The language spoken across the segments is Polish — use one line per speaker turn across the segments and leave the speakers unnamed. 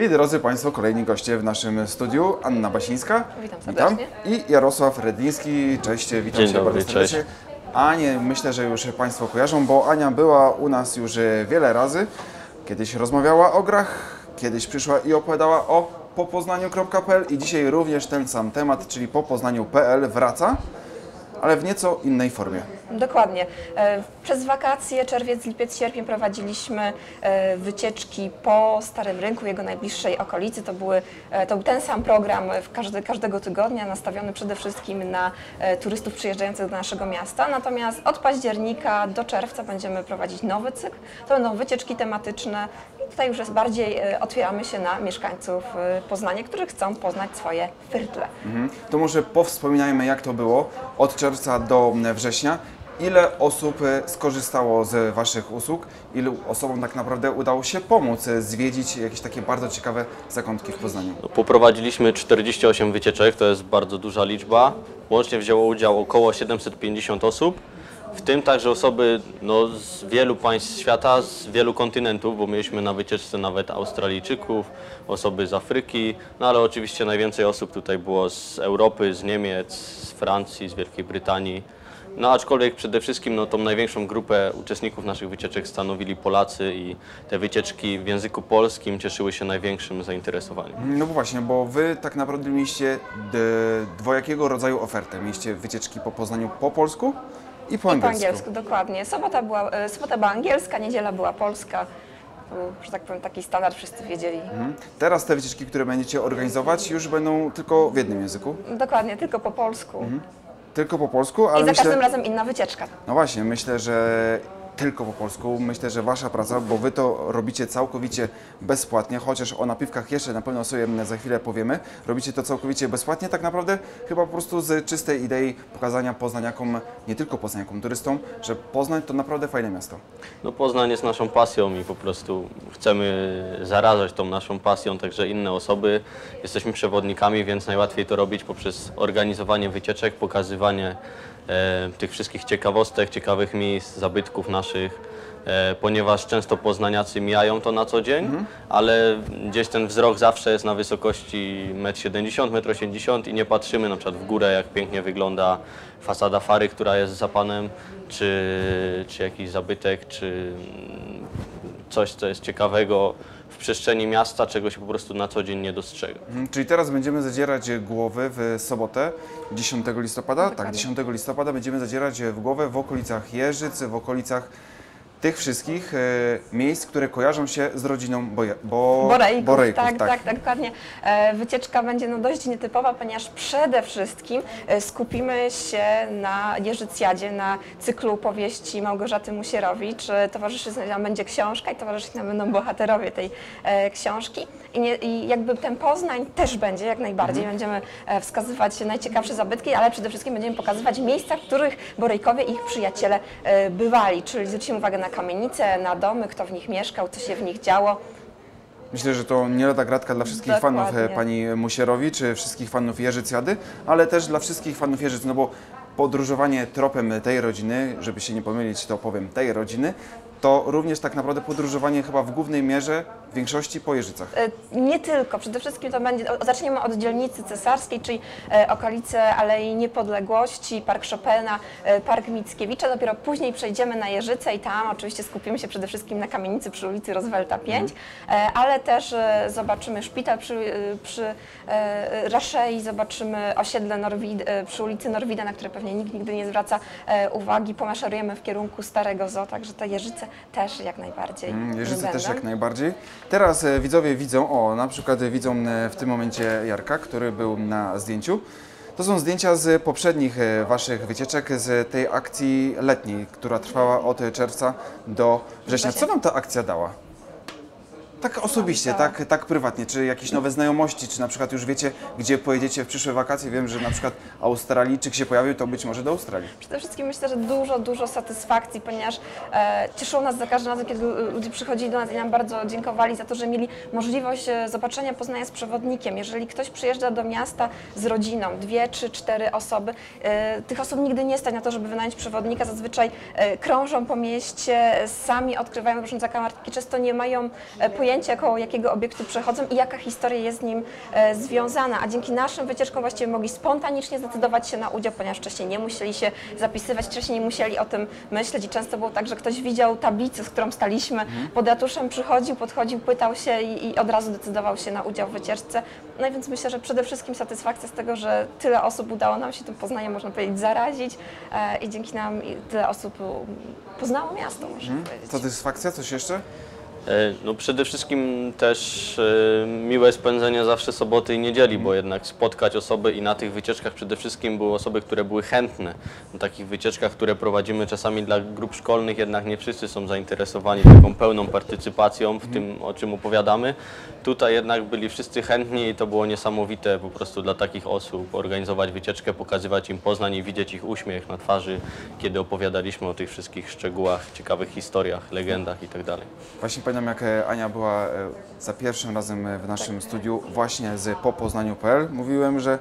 I drodzy Państwo, kolejni goście w naszym studiu. Anna Basińska.
Witam serdecznie.
I Jarosław Redliński. Cześć, witam
Dzień
Cię
dobry,
bardzo serdecznie. Anię myślę, że już Państwo kojarzą, bo Ania była u nas już wiele razy. Kiedyś rozmawiała o grach, kiedyś przyszła i opowiadała o popoznaniu.pl i dzisiaj również ten sam temat, czyli popoznaniu.pl wraca, ale w nieco innej formie.
Dokładnie. E, Przez wakacje, czerwiec, lipiec, sierpień prowadziliśmy e, wycieczki po Starym Rynku, jego najbliższej okolicy. To, były, e, to był ten sam program każdy, każdego tygodnia, nastawiony przede wszystkim na turystów przyjeżdżających do naszego miasta. Natomiast od października do czerwca będziemy prowadzić nowy cykl. To będą wycieczki tematyczne tutaj już jest bardziej e, otwieramy się na mieszkańców e, Poznania, którzy chcą poznać swoje firtle.
Mhm. To może powspominajmy, jak to było od czerwca do września. Ile osób e, skorzystało z Waszych usług? Ilu osobom tak naprawdę udało się pomóc zwiedzić jakieś takie bardzo ciekawe zakątki w Poznaniu?
No, Poprowadziliśmy 48 wycieczek, to jest bardzo duża liczba. Łącznie wzięło udział około 750 osób, w tym także osoby no, z wielu państw świata, z wielu kontynentów, bo mieliśmy na wycieczce nawet Australijczyków, osoby z Afryki, no ale oczywiście najwięcej osób tutaj było z Europy, z Niemiec, z Francji, z Wielkiej Brytanii. No aczkolwiek przede wszystkim no, tą największą grupę uczestników naszych wycieczek stanowili Polacy i te wycieczki w języku polskim cieszyły się największym zainteresowaniem.
No właśnie, bo Wy tak naprawdę mieliście dwojakiego rodzaju ofertę. Mieliście wycieczki po Poznaniu po polsku i po
I po
angielsku.
angielsku, dokładnie. Sobota była, e, sobota była angielska, niedziela była polska. Był, że tak powiem, taki standard, wszyscy wiedzieli.
Mhm. Teraz te wycieczki, które będziecie organizować, już będą tylko w jednym języku.
Dokładnie, tylko po polsku.
Tylko po polsku, ale
I za
myślę...
każdym razem inna wycieczka.
No właśnie, myślę, że tylko po polsku. Myślę, że Wasza praca, bo Wy to robicie całkowicie bezpłatnie, chociaż o napiwkach jeszcze na pewno sobie za chwilę powiemy. Robicie to całkowicie bezpłatnie, tak naprawdę chyba po prostu z czystej idei pokazania poznaniakom, nie tylko poznaniakom, turystom, że Poznań to naprawdę fajne miasto.
No Poznań jest naszą pasją i po prostu chcemy zarażać tą naszą pasją także inne osoby. Jesteśmy przewodnikami, więc najłatwiej to robić poprzez organizowanie wycieczek, pokazywanie tych wszystkich ciekawostek, ciekawych miejsc, zabytków naszych, e, ponieważ często poznaniacy mijają to na co dzień, ale gdzieś ten wzrok zawsze jest na wysokości 1,70 m, 1,80 m i nie patrzymy na przykład w górę, jak pięknie wygląda fasada fary, która jest za panem, czy, czy jakiś zabytek, czy coś, co jest ciekawego w przestrzeni miasta, czego się po prostu na co dzień nie dostrzega.
Mhm, Czyli teraz będziemy zadzierać głowy w sobotę 10 listopada. Tak,
Dokładnie.
10 listopada będziemy zadzierać w głowę w okolicach Jeżyc, w okolicach tych wszystkich e, miejsc, które kojarzą się z rodziną Boje, bo,
Borejków,
Borejków,
tak, tak, tak, dokładnie. E, Wycieczka będzie no dość nietypowa, ponieważ przede wszystkim e, skupimy się na Jeżycjadzie, na cyklu powieści Małgorzaty Musierowicz. Towarzyszyć nam będzie książka i towarzyszyć nam będą bohaterowie tej książki. I, nie, I jakby ten Poznań też będzie, jak najbardziej. Będziemy e, wskazywać najciekawsze zabytki, ale przede wszystkim będziemy pokazywać miejsca, w których Borejkowie i ich przyjaciele bywali. Czyli zwrócimy uwagę na kamienice, na domy, kto w nich mieszkał, co się w nich działo.
Myślę, że to nie lada gratka dla wszystkich
Dokładnie.
fanów e, pani Musierowicz, czy wszystkich fanów Jerzycjady, ale też dla wszystkich fanów Jeżyc, no bo podróżowanie tropem tej rodziny, żeby się nie pomylić, to powiem tej rodziny, to również tak naprawdę podróżowanie chyba w głównej mierze w większości po Jeżycach.
E, Nie tylko, przede wszystkim to będzie, zaczniemy od dzielnicy cesarskiej, czyli e, okolice Alei Niepodległości, Park Chopina, e, Park Mickiewicza, dopiero później przejdziemy na Jeżyce i tam oczywiście skupimy się przede wszystkim na kamienicy przy ulicy Roosevelta 5, e, ale też zobaczymy szpital przy, przy Raszei, zobaczymy osiedle Norwid, przy ulicy Norwida, na które pewnie nikt nigdy nie zwraca uwagi, pomaszerujemy w kierunku Starego Zoo, także te Jeżyce też jak najbardziej
Mm, Jeżyce
będą.
też jak najbardziej. Teraz e, widzowie widzą, o na przykład widzą e, w tym momencie Jarka, który był na zdjęciu. To są zdjęcia z poprzednich e, Waszych wycieczek, z tej akcji letniej, która trwała od czerwca do września. Co Wam ta akcja dała? Tak osobiście,
dała?
tak, tak prywatnie. Czy jakieś nowe znajomości, czy na przykład już wiecie, gdzie pojedziecie w przyszłe wakacje? Wiem, że na przykład Australijczyk się pojawił, to być może do Australii.
Przede wszystkim myślę, że dużo, dużo satysfakcji, ponieważ e, cieszyło nas za każdym razem, kiedy lu- ludzie przychodzili do nas i nam bardzo dziękowali za to, że mieli możliwość e, zobaczenia Poznania z przewodnikiem. Jeżeli ktoś przyjeżdża do miasta z rodziną, dwie, trzy, cztery osoby, e, tych osób nigdy nie stać na to, żeby wynająć przewodnika. Zazwyczaj e, krążą po mieście, sami odkrywają różne zakamarki, często nie mają e, pojęcia, pojęcie, koło jakiego obiektu przechodzą i jaka historia jest z nim e, związana, a dzięki naszym wycieczkom właściwie mogli spontanicznie zdecydować się na udział, ponieważ wcześniej nie musieli się zapisywać, wcześniej nie musieli o tym myśleć i często było tak, że ktoś widział tablicę, z którą staliśmy pod ratuszem, przychodził, podchodził, pytał się i, i od razu decydował się na udział w wycieczce. No i więc myślę, że przede wszystkim satysfakcja z tego, że tyle osób udało nam się tym Poznaniem, można powiedzieć, zarazić e, i dzięki nam tyle osób um, poznało miasto, można powiedzieć.
Satysfakcja, coś jeszcze?
E, No przede wszystkim też e, miłe spędzenie zawsze soboty i niedzieli, bo jednak spotkać osoby i na tych wycieczkach przede wszystkim były osoby, które były chętne. Na takich wycieczkach, które prowadzimy czasami dla grup szkolnych, jednak nie wszyscy są zainteresowani taką pełną partycypacją w tym, o czym opowiadamy. Tutaj jednak byli wszyscy chętni i to było niesamowite po prostu dla takich osób organizować wycieczkę, pokazywać im Poznań i widzieć ich uśmiech na twarzy, kiedy opowiadaliśmy o tych wszystkich szczegółach, ciekawych historiach, legendach itd.
Właśnie pamiętam, jak e, Ania była e, za pierwszym razem e, w naszym studiu właśnie z popoznaniu.pl. Mówiłem, że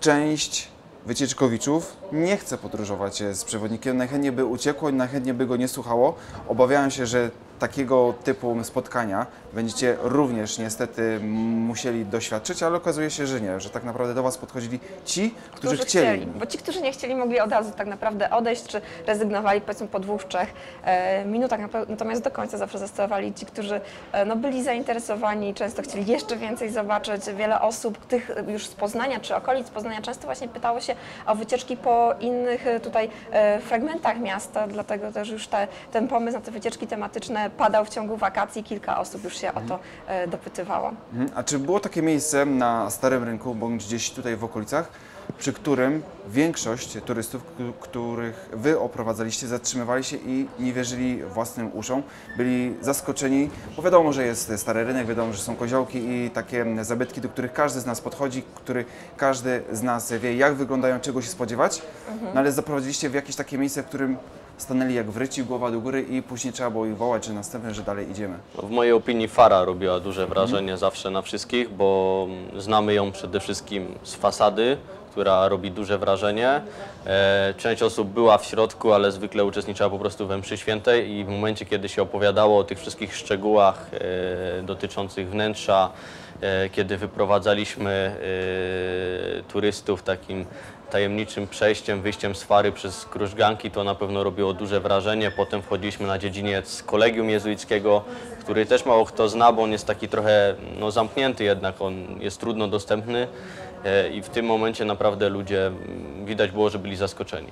część wycieczkowiczów nie chce podróżować z przewodnikiem, najchętniej by uciekło, najchętniej by go nie słuchało. Obawiałem się, że takiego typu spotkania będziecie również niestety musieli doświadczyć, ale okazuje się, że nie, że tak naprawdę do Was podchodzili ci, którzy, chcieli.
Bo ci, którzy nie chcieli, mogli od razu tak naprawdę odejść, czy rezygnowali powiedzmy po dwóch, trzech e, minutach. Natomiast do końca zawsze zostawali ci, którzy e, no, byli zainteresowani, często chcieli jeszcze więcej zobaczyć. Wiele osób, tych już z Poznania czy okolic Poznania, często właśnie pytało się o wycieczki po innych e, tutaj e, fragmentach miasta, dlatego też już te, ten pomysł na te wycieczki tematyczne padał w ciągu wakacji. Kilka osób już się o to e, dopytywało.
Mhm. A czy było takie miejsce na Starym Rynku, bądź gdzieś tutaj w okolicach, przy którym większość turystów, których Wy oprowadzaliście, zatrzymywali się i nie wierzyli własnym uszom, byli zaskoczeni, bo wiadomo, że jest Stary Rynek, wiadomo, że są koziołki i takie zabytki, do których każdy z nas podchodzi, który każdy z nas wie, jak wyglądają, czego się spodziewać, no ale zaprowadziliście w jakieś takie miejsce, w którym stanęli jak wryci, głowa do góry i później trzeba było ich wołać, że następne, że dalej idziemy.
W mojej opinii Fara robiła duże wrażenie zawsze na wszystkich, bo znamy ją przede wszystkim z fasady, która robi duże wrażenie. E, Część osób była w środku, ale zwykle uczestniczyła po prostu we mszy świętej i w momencie, kiedy się opowiadało o tych wszystkich szczegółach e, dotyczących wnętrza, e, kiedy wyprowadzaliśmy turystów takim tajemniczym przejściem, wyjściem z Fary przez krużganki, to na pewno robiło duże wrażenie. Potem wchodziliśmy na dziedziniec kolegium jezuickiego, który też mało kto zna, bo on jest taki trochę no, zamknięty jednak, on jest trudno dostępny e, i w tym momencie naprawdę ludzie mm, widać było, że byli zaskoczeni.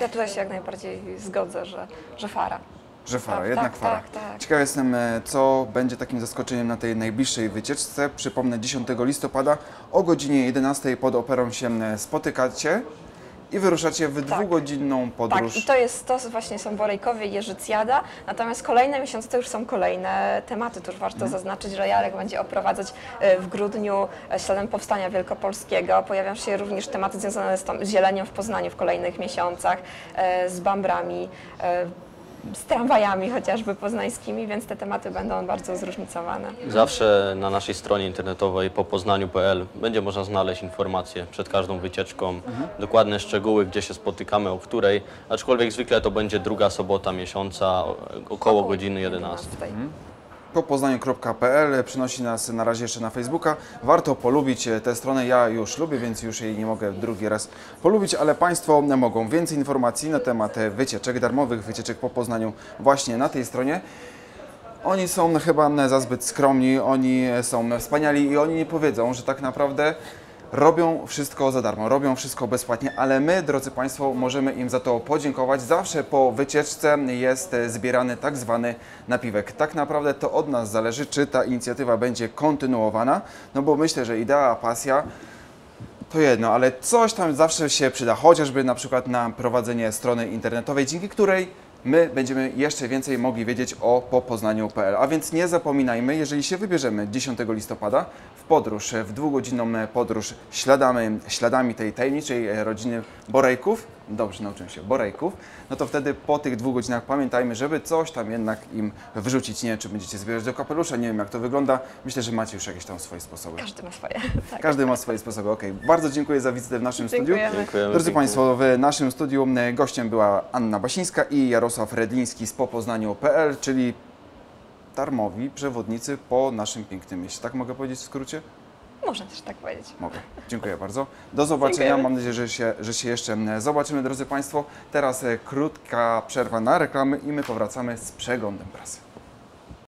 Ja tutaj się jak najbardziej zgodzę, że, że fara.
Że fara,
Tak,
jednak
tak,
fara.
tak, tak.
Ciekaw jestem, e, co będzie takim zaskoczeniem na tej najbliższej wycieczce. Przypomnę, 10 listopada o godzinie 11 pod operą się e, spotykacie i wyruszacie w dwugodzinną podróż.
Tak, i to jest to właśnie są Borejkowie i Jeżycjada, natomiast kolejne miesiące to już są kolejne tematy. To już warto
Mhm.
zaznaczyć, że Jarek będzie oprowadzać e, w grudniu śladem Powstania Wielkopolskiego. Pojawią się również tematy związane z, tą, z zieleniem w Poznaniu w kolejnych miesiącach, z bambrami, z tramwajami chociażby poznańskimi, więc te tematy będą bardzo zróżnicowane.
Zawsze na naszej stronie internetowej popoznaniu.pl będzie można znaleźć informacje przed każdą wycieczką, mhm. dokładne szczegóły, gdzie się spotykamy, o której, aczkolwiek zwykle to będzie druga sobota miesiąca, około godziny 11.
11 popoznaniu.pl przynosi nas na razie jeszcze na Facebooka. Warto polubić e, tę stronę. Ja już lubię, więc już jej nie mogę drugi raz polubić, ale Państwo mogą. Więcej informacji na temat e, wycieczek, darmowych wycieczek po Poznaniu właśnie na tej stronie. Oni są chyba za zbyt skromni, oni są wspaniali i oni nie powiedzą, że tak naprawdę robią wszystko za darmo, robią wszystko bezpłatnie, ale my, drodzy Państwo, możemy im za to podziękować. Zawsze po wycieczce jest zbierany tak zwany napiwek. Tak naprawdę to od nas zależy, czy ta inicjatywa będzie kontynuowana, no bo myślę, że idea, pasja to jedno, ale coś tam zawsze się przyda, chociażby na przykład na prowadzenie strony internetowej, dzięki której my będziemy jeszcze więcej mogli wiedzieć o popoznaniu.pl. A więc nie zapominajmy, jeżeli się wybierzemy 10 listopada w podróż, w dwugodzinną podróż śladami, śladami tej tajemniczej rodziny Borejków, dobrze nauczyłem się, Borejków, no to wtedy po tych dwóch godzinach pamiętajmy, żeby coś tam jednak im wrzucić. Nie wiem, czy będziecie zbierać do kapelusza, nie wiem jak to wygląda. Myślę, że macie już jakieś tam swoje sposoby.
Każdy ma swoje. Tak.
Każdy ma swoje sposoby, okej. Bardzo dziękuję za wizytę w naszym studiu.
Dziękujemy.
Dziękujemy
Drodzy. Państwo, w naszym studiu e, gościem była Anna Basińska i Jarosław Redliński z popoznaniu.pl, czyli darmowi przewodnicy po naszym pięknym mieście. Tak mogę powiedzieć w skrócie?
Można też tak powiedzieć.
Mogę. Dziękuję bardzo. Do zobaczenia.
Dziękujemy.
Mam nadzieję, że się, że się jeszcze e, zobaczymy, drodzy Państwo. Teraz e, krótka przerwa na reklamy i my powracamy z przeglądem prasy.